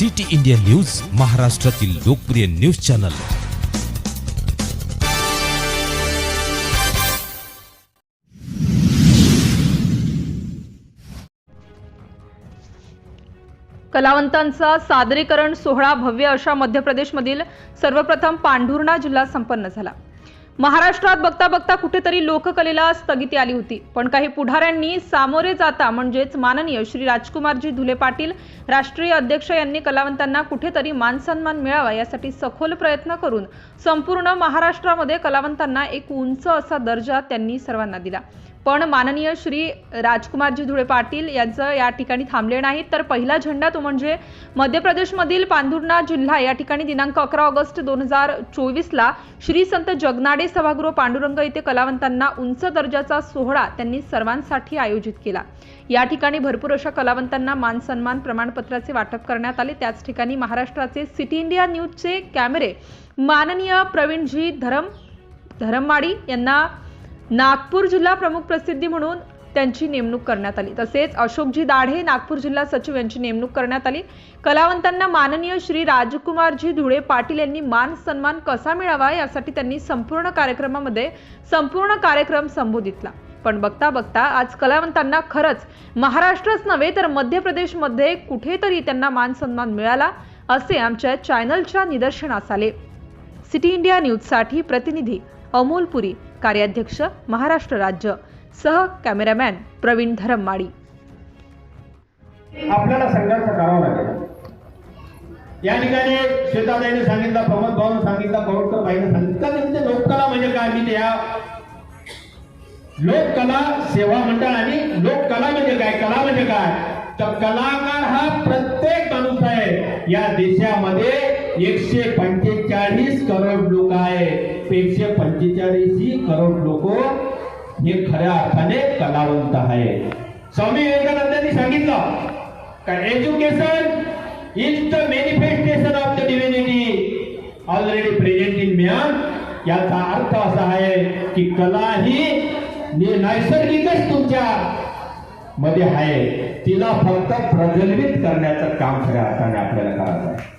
City India news महाराष्ट्रातील लोकप्रिय news channel. कलावंतांचा सादरीकरण सोहळा भव्य अशा मध्य प्रदेशमधील सर्वप्रथम पांढुर्णा जिल्हा संपन्न झाला. महाराष्ट्रात बघता बघता कुठेतरी लोककलेला स्थगिती आली होती. पण काही पुढाऱ्यांनी सामोरे जाता म्हणजेच माननीय श्री राजकुमारजी धुले पाटील राष्ट्रीय अध्यक्ष यांनी कलावंतांना कुठेतरी मानसन्मान मिळावा यासाठी सखोल प्रयत्न करून संपूर्ण महाराष्ट्रामध्ये कलावंतांना एक उंच असा दर्जा त्यांनी सर्वांना दिला. पण माननीय श्री राजकुमारजी धुळे पाटील यांचं या ठिकाणी थांबले नाहीत. तर पहिला झेंडा तो म्हणजे मध्य प्रदेशमधील पांढुर्णा जिल्हा या ठिकाणी दिनांक अकरा ऑगस्ट दोन हजार चोवीसला श्री संत जगनाडे सभागृह पांडुरंग येथे कलावंतांना उंच दर्जाचा सोहळा त्यांनी सर्वांसाठी आयोजित केला. या ठिकाणी भरपूर अशा कलावंतांना मान सन्मान प्रमाणपत्राचे वाटप करण्यात आले. त्याच ठिकाणी महाराष्ट्राचे सिटी इंडिया न्यूजचे कॅमेरे माननीय प्रवीणजी धरम धरमवाडी यांना नागपूर जिल्हा प्रमुख प्रसिद्धी म्हणून त्यांची नेमणूक करण्यात आली. तसेच अशोकजी दाढे नागपूर जिल्हा सचिव यांची नेमणूक करण्यात आली. कलावंतांना माननीय श्री राजकुमारजी धुळे पाटील यांनी मान सन्मान कसा मिळावा यासाठी त्यांनी संपूर्ण कार्यक्रमामध्ये संपूर्ण कार्यक्रम संबोधितला. पण बघता बघता आज कलावंतांना खरंच महाराष्ट्रच नव्हे तर मध्य प्रदेशमध्ये कुठेतरी त्यांना मान सन्मान मिळाला असे आमच्या चॅनलच्या निदर्शनास आले. सिटी इंडिया न्यूजसाठी प्रतिनिधी अमोल पुरी. कार्याध्यक्ष महाराष्ट्र राज्य. सह कॅमेरामॅन प्रवीण धरममाडी आपल्याला संघर्ष करावा लागेल. या ठिकाणी श्वेताताईने सांगितलं प्रमोद भाऊन सांगितलं परोडकर बाईने सांगितलं. का त्यांचे म्हणजे लोककला म्हणजे काय? मी या लोककला सेवा मंडळ आणि लोककला म्हणजे काय? कला म्हणजे काय? तर कलाकार हा प्रत्येक माणूस आहे. या देशामध्ये एकशे पंचेचाळीस करोड लोक आहे. एकशे पंचेचाळीस करोड लोक हे खऱ्या अर्थाने कलावंत आहे स्वामी विवेकानंदांनी सांगितलं का education is the manifestation of the divinity already present in man याचा अर्थ असा आहे की कला ही नैसर्गिकच तुमच्या मध्ये आहे. तिला फक्त प्रज्वलित करण्याचं काम खऱ्या अर्थाने आपल्याला करायचं आहे.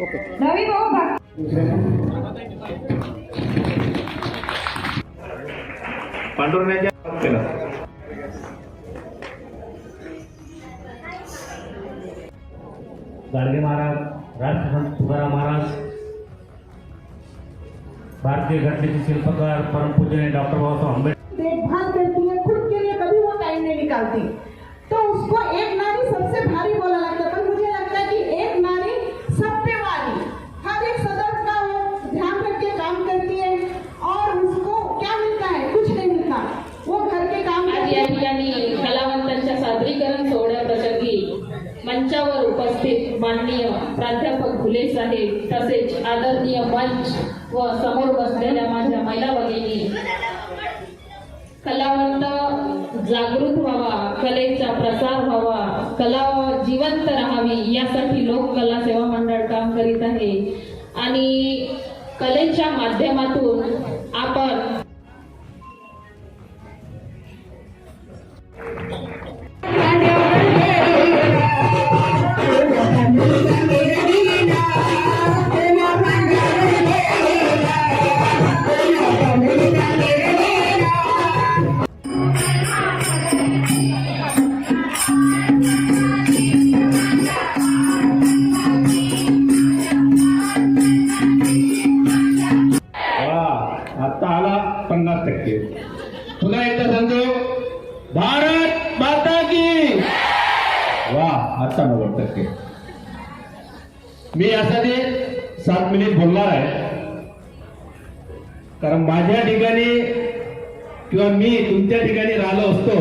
रवी भाऊ पांडुरण्याच्या केलं. गाडगे महाराज राष्ट्रसंत तुकाराम महाराज भारतीय घटनेचे शिल्पकार परमपूजनीय डॉक्टर बाबासाहेब आंबेडकर. देखभाल करती है खुद के लिए कभी वो टाइम नहीं निकालती. तो उसको एक साहित्यांनी कलावंतांच्या सादरीकरण सोहळ्याप्रसंगी मंचावर उपस्थित माननीय प्राध्यापक फुले साहेब तसेच आदरणीय मंच व समोर बसलेल्या माझ्या महिला भगिनी. कलावंत जागृत व्हावा कलेचा प्रसार व्हावा कला जिवंत राहावी यासाठी लोक कला सेवा मंडळ काम करीत आहे. आणि कलेच्या माध्यमातून आपण वा आता नव्वद टक्के मी यासाठी सात मिनिट बोलणार आहे. कारण माझ्या ठिकाणी किंवा मी तुमच्या ठिकाणी राहिलो असतो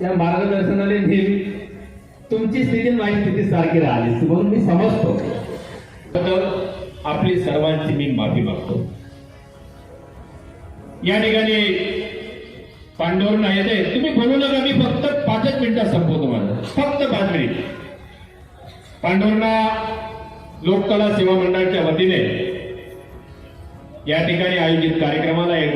त्या मार्गदर्शनाने नेहमी तुमची स्थिती माझी स्थिती सारखी राहिली म्हणून मी समजतो. तर आपली सर्वांची मी माफी मागतो. या ठिकाणी पांडुरंग येते. तुम्ही बोलू नका मी फक्त पाचच मिनिटात संपवतो माझं. फक्त पाच मिनिट पांडुर्णा लोककला सेवा मंडळाच्या वतीने या ठिकाणी आयोजित कार्यक्रमाला एक